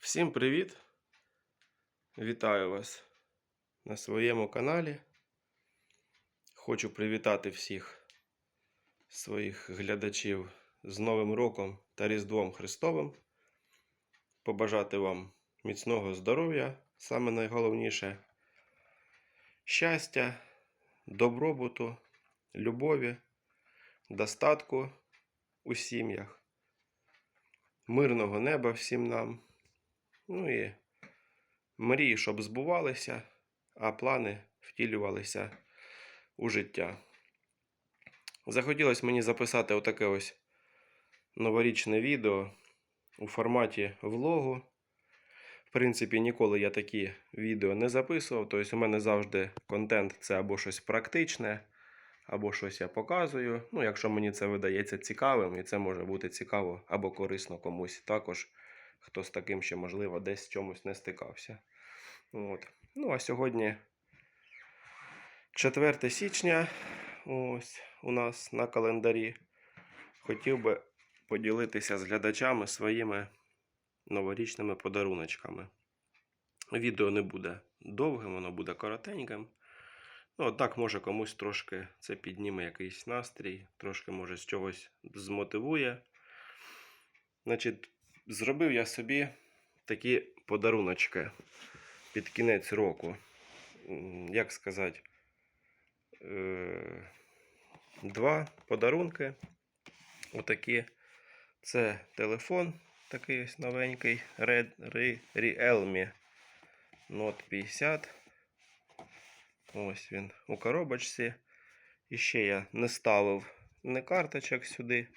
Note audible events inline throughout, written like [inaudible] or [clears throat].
Всім привіт! Вітаю вас на своєму каналі. Хочу привітати всіх своїх глядачів з Новим роком та Різдвом Христовим. Побажати вам міцного здоров'я, саме найголовніше щастя, добробуту, любові, достатку у сім'ях, мирного неба всім нам. Ну і мрії, щоб збувалися, а плани втілювалися у життя. Захотілося мені записати отаке ось новорічне відео у форматі влогу. В принципі, ніколи я такі відео не записував. Тобто, у мене завжди контент це або щось практичне, або щось я показую. Ну, якщо мені це видається цікавим, і це може бути цікаво або корисно комусь також хто з таким ще, можливо, десь чомусь не стикався. От. Ну, а сьогодні 4 січня, ось у нас на календарі. Хотів би поділитися з глядачами своїми новорічними подаруночками. Відео не буде довгим, воно буде коротеньким. Ну, однак, може, комусь трошки це підніме якийсь настрій, трошки, може, з чогось змотивує. Значить, зробив я собі такі подаруночки під кінець року. Як сказати, е, два подарунки. Отакі. Це телефон такий ось новенький Red, Re- Realme Note 50. Ось він у коробочці. І ще я не ставив ні карточок сюди,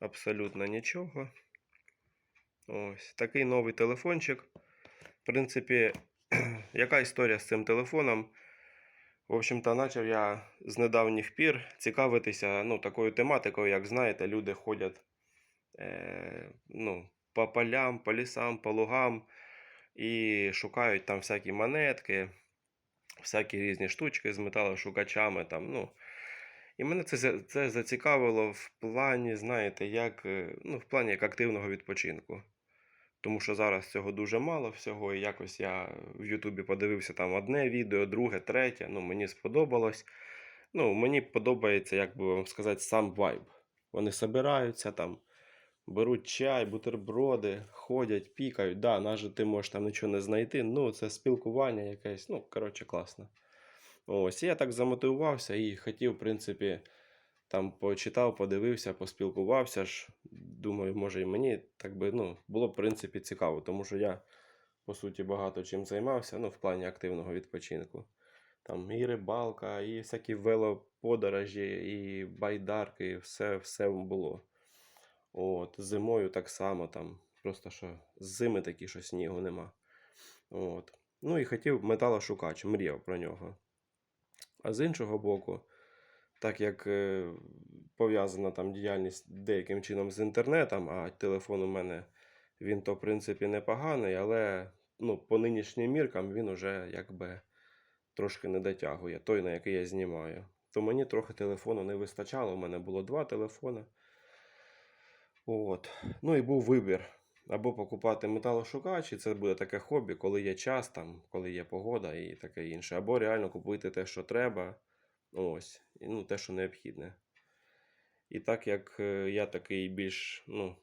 абсолютно нічого. Ось такий новий телефончик. В принципі, [clears throat] яка історія з цим телефоном? В общем-то, почав я з недавніх пір цікавитися ну, такою тематикою, як знаєте, люди ходять е, ну, по полям, по лісам, по лугам і шукають там всякі монетки, всякі різні штучки з металошукачами. Там, ну. І мене це, це зацікавило в плані, знаєте, як, е, ну, в плані як активного відпочинку. Тому що зараз цього дуже мало всього, і якось я в Ютубі подивився там одне відео, друге, третє. Ну, мені сподобалось. Ну, мені подобається, як би вам сказати, сам вайб. Вони собираються там, беруть чай, бутерброди, ходять, пікають. Да, навіть ти можеш там нічого не знайти. Ну, це спілкування якесь, ну, коротше, класно. Ось, я так замотивувався і хотів, в принципі, там почитав, подивився, поспілкувався ж. Думаю, може і мені так би, ну, було в принципі, цікаво, тому що я, по суті, багато чим займався, ну, в плані активного відпочинку. Там і рибалка, і всякі велоподорожі, і байдарки, і все, все було. От, зимою так само там. Просто що зими такі, що снігу нема. От. Ну і хотів металошукач, мріяв про нього. А з іншого боку, так як е, пов'язана там діяльність деяким чином з інтернетом, а телефон у мене він то в принципі непоганий, але ну, по нинішнім міркам він уже якби трошки не дотягує, той, на який я знімаю. То мені трохи телефону не вистачало. У мене було два телефони. От. Ну і був вибір. Або покупати металошукач, і це буде таке хобі, коли є час, там, коли є погода і таке інше. Або реально купити те, що треба. Ось, ну, те, що необхідне. І так як е, я такий більш ну,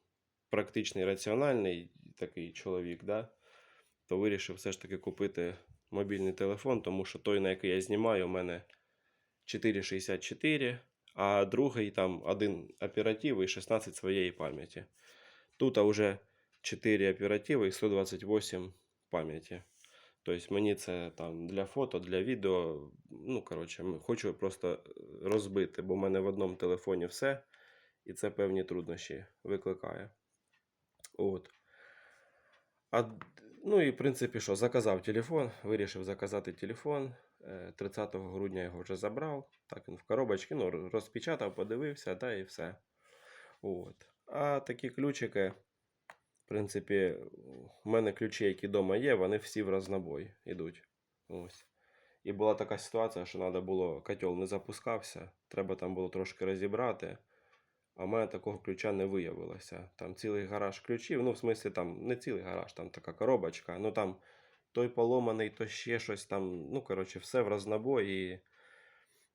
практичний, раціональний такий чоловік, да, то вирішив все ж таки купити мобільний телефон, тому що той, на який я знімаю, у мене 4,64, а другий там один оператив і 16 своєї пам'яті. Тут а вже 4 оперативи і 128 пам'яті. Тобто мені це там для фото, для відео. Ну, коротше, хочу просто е, розбити, бо в мене в одному телефоні все, і це певні труднощі викликає. От. А, ну і в принципі, що, заказав телефон, вирішив заказати телефон. Е, 30 грудня його вже забрав. Так він в коробочці, ну, розпечатав, подивився, та і все. От. А такі ключики, в принципі, у мене ключі, які вдома є, вони всі в рознобой йдуть. Ось. І була така ситуація, що треба було, котел не запускався, треба там було трошки розібрати. А в мене такого ключа не виявилося. Там цілий гараж ключів. Ну, в смислі, там не цілий гараж, там така коробочка. Ну там той поломаний, то ще щось там. Ну, коротше, все в рознобой. І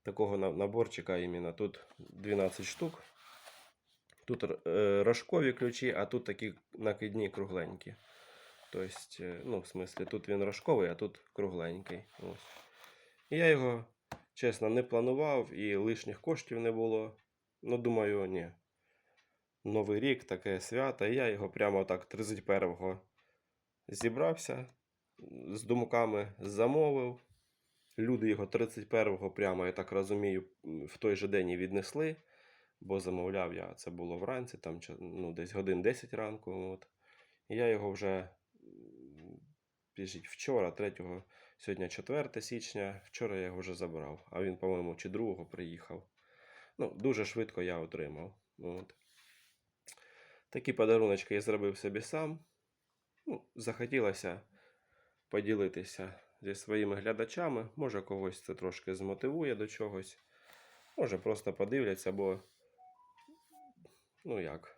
такого наборчика іменно. Тут 12 штук. Тут е, рожкові ключі, а тут такі накидні кругленькі. Тобто, е, ну, в смислі, тут він рожковий, а тут кругленький. Ось. І я його, чесно, не планував і лишніх коштів не було. Ну, думаю, ні. Новий рік, таке свято. І я його прямо так 31-го зібрався з думками, замовив. Люди його 31-го, прямо, я так розумію, в той же день і віднесли, бо замовляв я, це було вранці, там ну, десь годин 10 ранку. От. І я його вже біжить вчора, 3 сьогодні 4 січня, вчора я його вже забрав, а він, по-моєму, чи 2 приїхав. Ну, дуже швидко я отримав. От. Такі подаруночки я зробив собі сам. Ну, захотілося поділитися зі своїми глядачами. Може, когось це трошки змотивує до чогось. Може, просто подивляться, бо, ну як,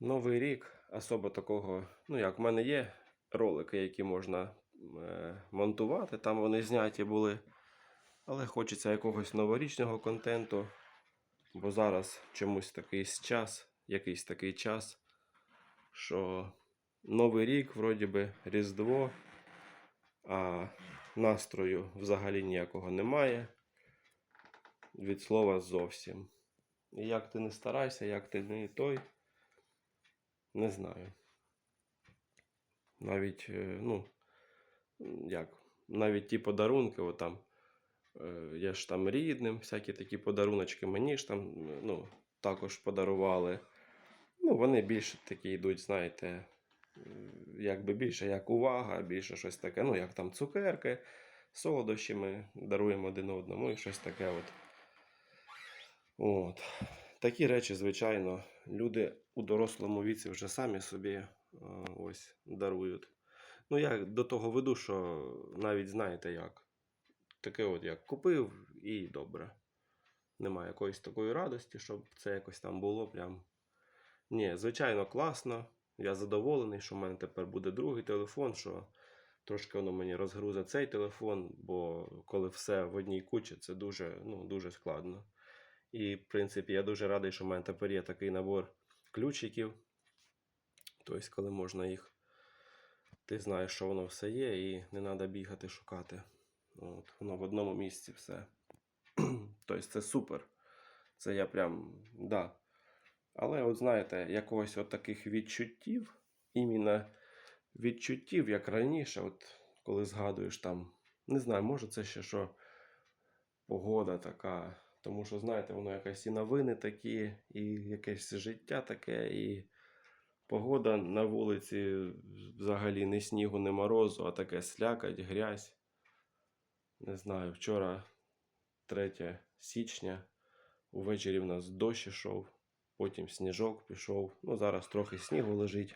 Новий рік особо такого. Ну як, в мене є ролики, які можна е, монтувати, там вони зняті були. Але хочеться якогось новорічного контенту. Бо зараз чомусь такий час, якийсь такий час, що Новий рік, вроді би, Різдво, а настрою взагалі ніякого немає. Від слова зовсім. І як ти не старайся, як ти не той, не знаю. Навіть, е, ну, як, навіть ті подарунки, от там, е, я ж там рідним, всякі такі подаруночки мені ж там, ну, також подарували. Ну, вони більше такі йдуть, знаєте, е, якби більше як увага, більше щось таке, ну, як там цукерки, солодощі ми даруємо один одному і щось таке от. От. Такі речі, звичайно, люди у дорослому віці вже самі собі е, ось дарують. Ну, я до того веду, що навіть знаєте як. Таке от як купив і добре. Немає якоїсь такої радості, щоб це якось там було прям. Ні, звичайно, класно. Я задоволений, що в мене тепер буде другий телефон, що трошки воно мені розгрузить цей телефон, бо коли все в одній кучі, це дуже, ну, дуже складно. І, в принципі, я дуже радий, що в мене тепер є такий набор ключиків. Тобто, коли можна їх, ти знаєш, що воно все є, і не треба бігати шукати. От, воно в одному місці все. [clears throat] тобто, це супер. Це я прям, да. Але, от знаєте, якогось от таких відчуттів, іменно відчуттів, як раніше, от коли згадуєш там, не знаю, може це ще що погода така. Тому що, знаєте, воно якась і новини такі, і якесь життя таке, і погода на вулиці взагалі не снігу, не морозу, а таке слякать, грязь. Не знаю, вчора 3 січня, увечері в нас дощ ішов, потім сніжок пішов. Ну, зараз трохи снігу лежить,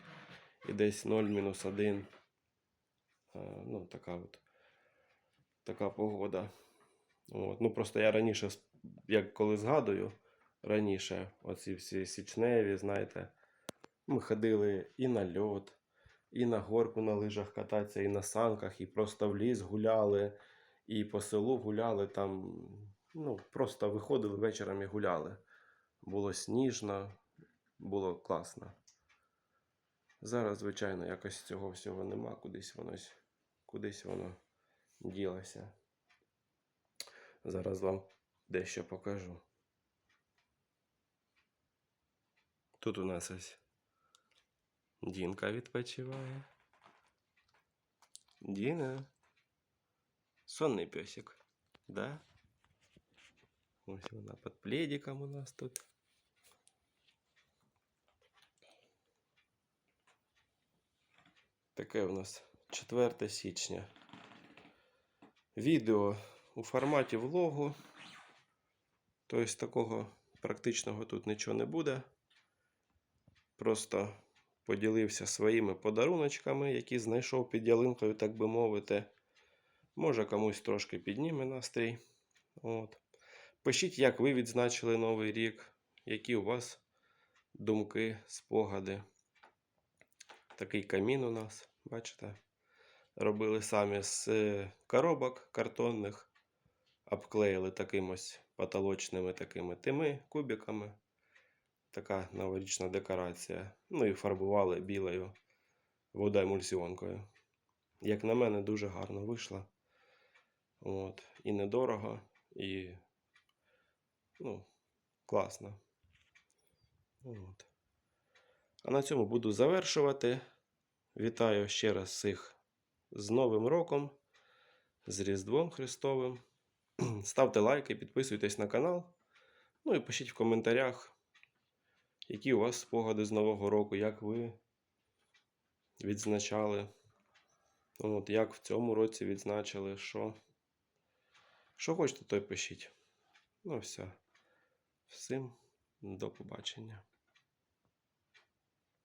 і десь 0 мінус 1. Ну, така от така погода. От. Ну, просто я раніше, як коли згадую, раніше, оці всі січневі, знаєте, ми ходили і на льот, і на горку на лижах кататися, і на санках, і просто в ліс гуляли, і по селу гуляли там. Ну, просто виходили вечором і гуляли. Було сніжно, було класно. Зараз, звичайно, якось цього всього нема, кудись воно, кудись воно ділося. Зараз вам дещо покажу. Тут у нас ось Дінка відпочиває. Діна. Сонний песик, да? Ось вона під пледиком у нас тут. Таке у нас 4 січня. Відео у форматі влогу. Тобто такого практичного тут нічого не буде. Просто поділився своїми подаруночками, які знайшов під ялинкою, так би мовити. Може комусь трошки підніме настрій. От. Пишіть, як ви відзначили Новий рік, які у вас думки, спогади. Такий камін у нас, бачите? Робили самі з е, коробок картонних, обклеїли таким ось потолочними такими тими кубиками. Така новорічна декорація. Ну і фарбували білою водоемульсіонкою. Як на мене, дуже гарно вийшло. От. І недорого, і ну, класно. От. А на цьому буду завершувати. Вітаю ще раз всіх з Новим роком, з Різдвом Христовим. [clears throat] Ставте лайки, підписуйтесь на канал. Ну і пишіть в коментарях, які у вас спогади з Нового року, як ви відзначали. От, як в цьому році відзначили, що. Що хочете, то й пишіть. Ну, все. Всім до побачення.